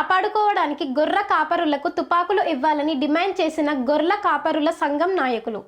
కాపాడుకోవడానికి గొర్రె కాపరులకు తుపాకులు ఇవ్వాలని డిమాండ్ చేసిన గొర్రెల కాపరుల సంఘం నాయకులు.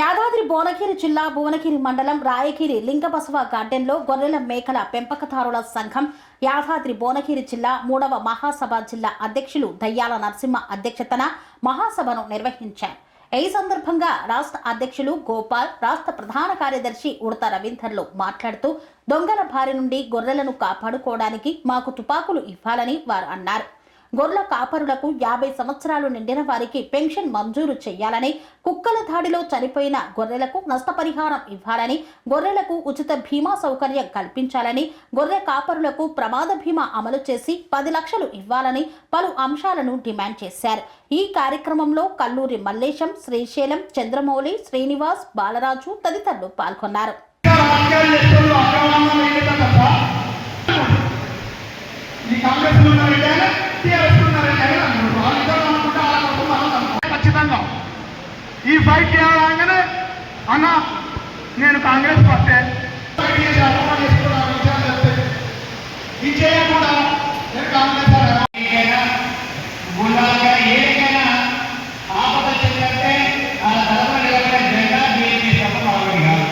యాదాద్రి భువనగిరి జిల్లా భువనగిరి మండలం రాయగిరి లింగబసవ గార్డెన్లో గొర్రెల మేకల పెంపకదారుల సంఘం యాదాద్రి భువనగిరి జిల్లా మూడవ మహాసభ జిల్లా అధ్యక్షులు దయ్యాల నరసింహ అధ్యక్షతన మహాసభను నిర్వహించారు. ఈ సందర్భంగా రాష్ట్ర అధ్యక్షులు గోపాల్ రాష్ట్ర ప్రధాన కార్యదర్శి ఉడత రవీందర్లు మాట్లాడుతూ దొంగల బారి నుండి గొర్రెలను కాపాడుకోవడానికి మాకు తుపాకులు ఇవ్వాలని వారు అన్నారు. గొర్రెల కాపరులకు యాభై సంవత్సరాలు నిండిన వారికి పెన్షన్ మంజూరు చేయాలని కుక్కల దాడిలో చనిపోయిన గొర్రెలకు నష్టపరిహారం ఇవ్వాలని గొర్రెలకు ఉచిత బీమా సౌకర్యం కల్పించాలని గొర్రె కాపరులకు ప్రమాద బీమా అమలు చేసి పది లక్షలు ఇవ్వాలని పలు అంశాలను డిమాండ్ చేశారు. ఈ కార్యక్రమంలో కల్లూరి మల్లేశం శ్రీశైలం చంద్రమౌళి శ్రీనివాస్ బాలరాజు తదితరులు పాల్గొన్నారు. ఇది చేయకుండా నేను కాంగ్రెస్ ఏదైనా గుండాలుగా ఏదైనా ఆపద చెందంటే ఆ తరఫున నిలబడే జెండా బీజేపీ తప్ప మరొకటి కాదు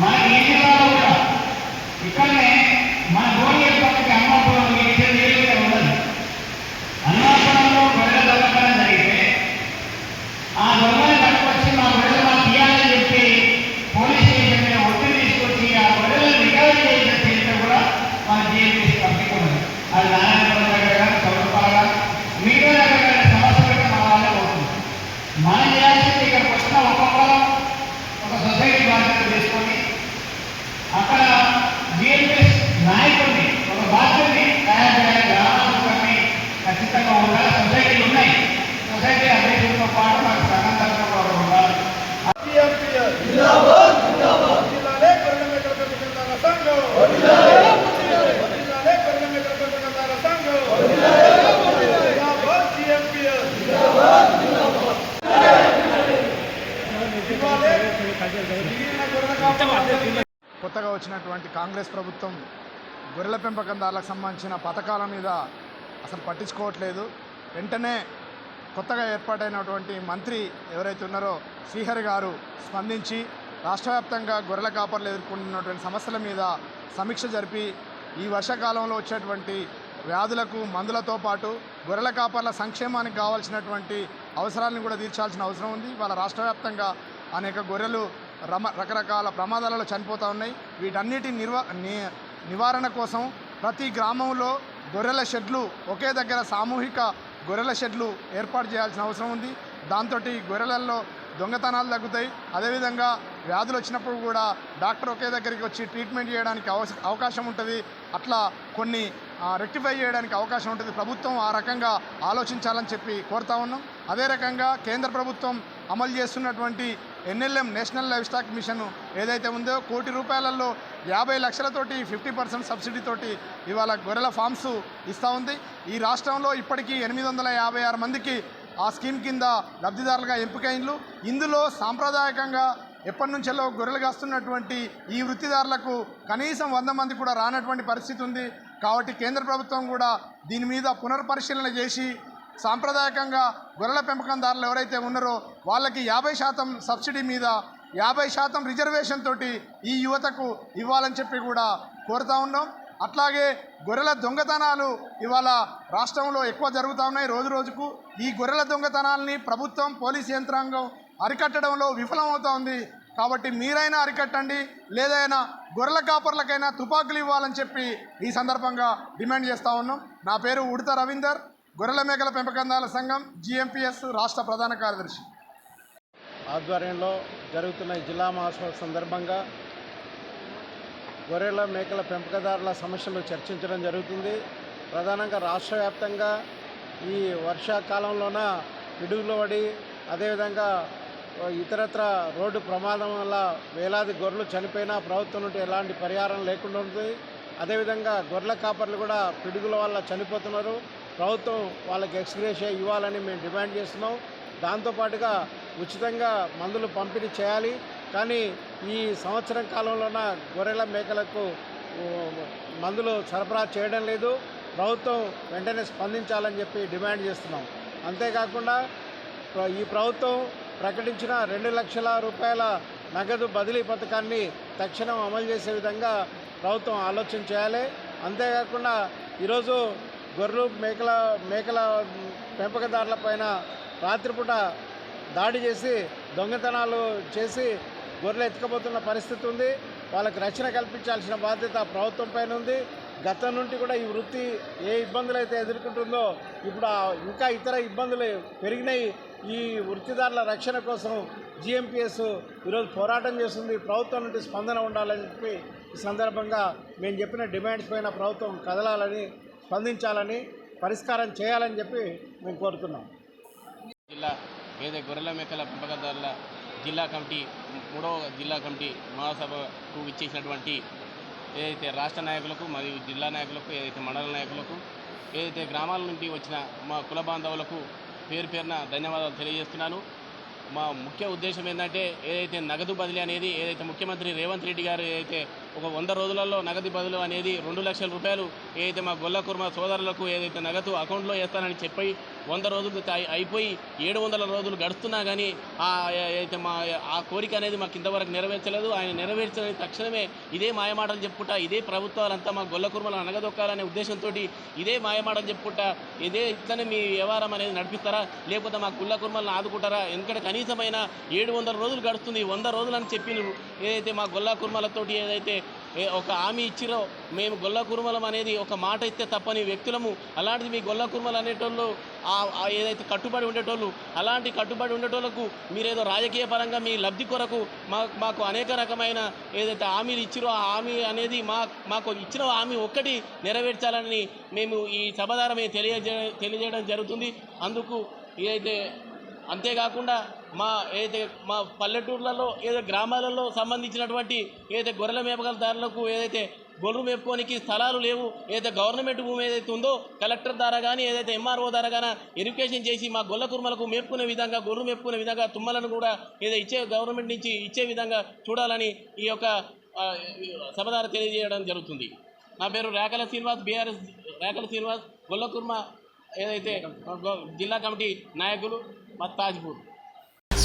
మన ఈ జిల్లాలో కూడా ఇక్కడనే మన భువనగిరి పక్కకి అమ్మాపురం ఇచ్చిన నీళ్ళు కూడా ఉండదు అమ్మాపురంలో గొర్రెల దొంగతనం జరిగితే ఆ దొంగలు పట్టుకొచ్చి మా గొర్రెలు మా తీయాలని చెప్పి పోలీస్ స్టేషన్ మీద ఒత్తిడి తీసుకొచ్చి ఆ గొర్రెలను రికవరీ చేసిన చరిత్ర కూడా మన జీఎంపీ పంపించుకున్నది అది నారాయణపురం దగ్గర కానీ చౌరపాల మిగతా దగ్గర కానీ సమస్య పెట్టి మన వాళ్ళే పోతుంది మనం చేయాల్సింది ఇక్కడికి వచ్చిన ఒక్కొక్కరు ఒక సొసైటీ బాధ్యత తీసుకొని అక్కడ జిఎంఎస్ నాయకుడిని ఒక బాధ్యతని తయారు చేయాలి గ్రామాలకు కానీ ఖచ్చితంగా ఉండాలి సొసైటీలు ఉన్నాయి సొసైటీ అధ్యక్షులతో పాటు మనకు సంఘం తరఫున కూడా ఉండాలి జిల్లాలే కొరగమెట్ల పెట్టుకుంటార సంఘం జిల్లాలే కొరగమెట్ల పెట్టుకుంటార సంఘం జిందాబాద్ జిఎంపీఎస్ ఇవాళే మిగిలిన గొర్రెల కాపరులందరికీ కొత్తగా వచ్చినటువంటి కాంగ్రెస్ ప్రభుత్వం గొర్రెల పెంపకందారులకు సంబంధించిన పథకాల మీద అసలు పట్టించుకోవట్లేదు. వెంటనే కొత్తగా ఏర్పాటైనటువంటి మంత్రి ఎవరైతే ఉన్నారో శ్రీహరి గారు స్పందించి రాష్ట్రవ్యాప్తంగా గొర్రెల కాపర్లు ఎదుర్కొంటున్నటువంటి సమస్యల మీద సమీక్ష జరిపి ఈ వర్షాకాలంలో వచ్చేటువంటి వ్యాధులకు మందులతో పాటు గొర్రెల కాపర్ల సంక్షేమానికి కావాల్సినటువంటి అవసరాలను కూడా తీర్చాల్సిన అవసరం ఉంది. వాళ్ళ రాష్ట్రవ్యాప్తంగా అనేక గొర్రెలు రమ రకరకాల ప్రమాదాలలో చనిపోతూ ఉన్నాయి. వీటన్నిటి నిర్వ ని- నివారణ కోసం ప్రతి గ్రామంలో గొర్రెల షెడ్లు ఒకే దగ్గర సామూహిక గొర్రెల షెడ్లు ఏర్పాటు చేయాల్సిన అవసరం ఉంది. దాంతో గొర్రెలలో దొంగతనాలు తగ్గుతాయి. అదేవిధంగా వ్యాధులు వచ్చినప్పుడు కూడా డాక్టర్ ఒకే దగ్గరికి వచ్చి ట్రీట్మెంట్ చేయడానికి అవస అవకాశం ఉంటుంది. అట్లా కొన్ని రెక్టిఫై చేయడానికి అవకాశం ఉంటుంది. ప్రభుత్వం ఆ రకంగా ఆలోచించాలని చెప్పి కోరుతా ఉన్నాం. అదే రకంగా కేంద్ర ప్రభుత్వం అమలు చేస్తున్నటువంటి NLM national life stock mission ఏదైతే ఉందో కోటి రూపాయలలో యాభై లక్షలతోటి ఫిఫ్టీ పర్సెంట్ సబ్సిడీతోటి ఇవాళ గొర్రెల ఫామ్స్ ఇస్తూ ఉంది. ఈ రాష్ట్రంలో ఇప్పటికీ ఎనిమిది వందల యాభై ఆరు మందికి ఆ స్కీమ్ కింద లబ్ధిదారులుగా ఎంపికైనలు ఇందులో సాంప్రదాయకంగా ఎప్పటి నుంచెల్లో గొర్రెలు కాస్తున్నటువంటి ఈ వృత్తిదారులకు కనీసం వంద మంది కూడా రానటువంటి పరిస్థితి ఉంది. కాబట్టి కేంద్ర ప్రభుత్వం కూడా దీని మీద పునర్పరిశీలన చేసి సాంప్రదాయకంగా గొర్రెల పెంపకందారులు ఎవరైతే ఉన్నారో వాళ్ళకి యాభై శాతం సబ్సిడీ మీద యాభై శాతం రిజర్వేషన్ తోటి ఈ యువతకు ఇవ్వాలని చెప్పి కూడా కోరుతా ఉన్నాం. అట్లాగే గొర్రెల దొంగతనాలు ఇవాళ రాష్ట్రంలో ఎక్కువ జరుగుతూ ఉన్నాయి రోజు రోజుకు. ఈ గొర్రెల దొంగతనాల్ని ప్రభుత్వం పోలీస్ యంత్రాంగం అరికట్టడంలో విఫలమవుతా ఉంది. కాబట్టి మీరైనా అరికట్టండి లేదైనా గొర్రెల కాపర్లకైనా తుపాకులు ఇవ్వాలని చెప్పి ఈ సందర్భంగా డిమాండ్ చేస్తూ ఉన్నాం. నా పేరు ఉడత రవీందర్. గొర్రెల మేకల పెంపకందారుల సంఘం జిఎంపిఎస్ రాష్ట్ర ప్రధాన కార్యదర్శి. ఆధ్వర్యంలో జరుగుతున్న జిల్లా మహోత్సవం సందర్భంగా గొర్రెల మేకల పెంపకదారుల సమస్యలు చర్చించడం జరుగుతుంది. ప్రధానంగా రాష్ట్ర వ్యాప్తంగా ఈ వర్షాకాలంలోన పిడుగులు పడి అదేవిధంగా ఇతరత్ర రోడ్డు ప్రమాదం వల్ల వేలాది గొర్రెలు చనిపోయినా ప్రభుత్వం నుండి ఎలాంటి పరిహారం లేకుండా ఉంటుంది అదేవిధంగా గొర్రెల కాపర్లు కూడా పిడుగుల వల్ల చనిపోతున్నారు. ప్రభుత్వం వాళ్ళకి ఎక్స్గ్రేషియా ఇవ్వాలని మేము డిమాండ్ చేస్తున్నాం. దాంతోపాటుగా ఉచితంగా మందులు పంపిణీ చేయాలి. కానీ ఈ సంవత్సరం కాలంలోన గొర్రెల మేకలకు మందులు సరఫరా చేయడం లేదు. ప్రభుత్వం వెంటనే స్పందించాలని చెప్పి డిమాండ్ చేస్తున్నాం. అంతేకాకుండా ఈ ప్రభుత్వం ప్రకటించిన రెండు లక్షల రూపాయల నగదు బదిలీ పథకాన్ని తక్షణం అమలు చేసే విధంగా ప్రభుత్వం ఆలోచన చేయాలి. అంతేకాకుండా ఈరోజు గొర్రెలు మేకల మేకల పెంపకదారుల పైన రాత్రిపూట దాడి చేసి దొంగతనాలు చేసి గొర్రెలు ఎత్తుకపోతున్న పరిస్థితి ఉంది. వాళ్ళకి రక్షణ కల్పించాల్సిన బాధ్యత ప్రభుత్వం పైన ఉంది. గతం నుండి కూడా ఈ వృత్తి ఏ ఇబ్బందులు అయితే ఎదుర్కొంటుందో ఇప్పుడు ఇంకా ఇతర ఇబ్బందులు పెరిగినాయి. ఈ వృత్తిదారుల రక్షణ కోసం జిఎంపిఎస్ ఈరోజు పోరాటం చేస్తుంది. ప్రభుత్వం నుండి స్పందన ఉండాలని చెప్పి ఈ సందర్భంగా మేము చెప్పిన డిమాండ్స్ పైన ప్రభుత్వం కదలాలని స్పందించాలని పరిష్కారం చేయాలని చెప్పి మేము కోరుతున్నాం. జిల్లా ఏదైతే గొర్రెల మేకల పెంపకదారుల జిల్లా కమిటీ మూడవ జిల్లా కమిటీ మహాసభకు ఇచ్చేసినటువంటి ఏదైతే రాష్ట్ర నాయకులకు మరియు జిల్లా నాయకులకు ఏదైతే మండల నాయకులకు ఏదైతే గ్రామాల నుండి వచ్చిన మా కుల బాంధవులకు పేరు పేరున ధన్యవాదాలు తెలియజేస్తున్నాను. మా ముఖ్య ఉద్దేశం ఏంటంటే ఏదైతే నగదు బదిలీ అనేది ఏదైతే ముఖ్యమంత్రి రేవంత్ రెడ్డి గారు ఏదైతే ఒక వంద రోజులలో నగదు బదులు అనేది రెండు లక్షల రూపాయలు ఏదైతే మా గొల్లకుర్మ సోదరులకు ఏదైతే నగదు అకౌంట్లో వేస్తానని చెప్పి వంద రోజులు అయిపోయి ఏడు వందల రోజులు గడుస్తున్నా కానీ ఆ ఏదైతే మా ఆ కోరిక అనేది మాకు ఇంతవరకు నెరవేర్చలేదు. ఆయన నెరవేర్చిన తక్షణమే ఇదే మాయమాటలు చెప్పుకుంటా ఇదే ప్రభుత్వాలంతా మా గొల్ల కుర్మలను అనగదొక్కాలనే ఉద్దేశంతో ఇదే మాయమాటలు చెప్పుకుంటా ఇదే ఇట్లనే మీ వ్యవహారం అనేది నడిపిస్తారా? లేకపోతే మా గుల్లకుర్మలను ఆదుకుంటారా? ఎందుకంటే కనీసమైన ఏడు వందల రోజులు గడుస్తుంది. వంద రోజులు అని చెప్పి ఏదైతే మా గొల్ల కుర్మలతోటి ఏదైతే ఒక హామీ ఇచ్చిరో మేము గొల్ల కుర్మలం అనేది ఒక మాట ఇస్తే తప్పని వ్యక్తులము. అలాంటిది మీ గొల్ల కుర్మలు అనేటోళ్ళు ఏదైతే కట్టుబడి ఉండేటోళ్ళు అలాంటి కట్టుబడి ఉండేటోళ్ళకు మీరేదో రాజకీయ పరంగా మీ లబ్ధి కొరకు మా మాకు అనేక రకమైన ఏదైతే హామీలు ఇచ్చిరో ఆ హామీ అనేది మా మాకు ఇచ్చిన హామీ ఒక్కటి నెరవేర్చాలని మేము ఈ సభదారం తెలియజే తెలియజేయడం జరుగుతుంది. అందుకు ఏదైతే అంతేకాకుండా మా ఏదైతే మా పల్లెటూర్లలో ఏదో గ్రామాలలో సంబంధించినటువంటి ఏదైతే గొర్రెల మేపకదారులకు ఏదైతే గొర్రెలు మేపుకోనికి స్థలాలు లేవు ఏదైతే గవర్నమెంట్ భూమి ఏదైతే ఉందో కలెక్టర్ ద్వారా కానీ ఏదైతే ఎంఆర్ఓ ద్వారా కానీ ఎడ్యుకేషన్ చేసి మా గొల్ల కుర్మలకు మేపుకునే విధంగా గొర్రెలు మేపుకునే విధంగా తుమ్మలను కూడా ఏదో ఇచ్చే గవర్నమెంట్ నుంచి ఇచ్చే విధంగా చూడాలని ఈ యొక్క సభదార తెలియజేయడం జరుగుతుంది. నా పేరు రేఖల శ్రీనివాస్ బీఆర్ఎస్ రేఖల శ్రీనివాస్ గొల్ల కుర్మ ఏదైతే జిల్లా కమిటీ నాయకులు మా తాజ్పూర్.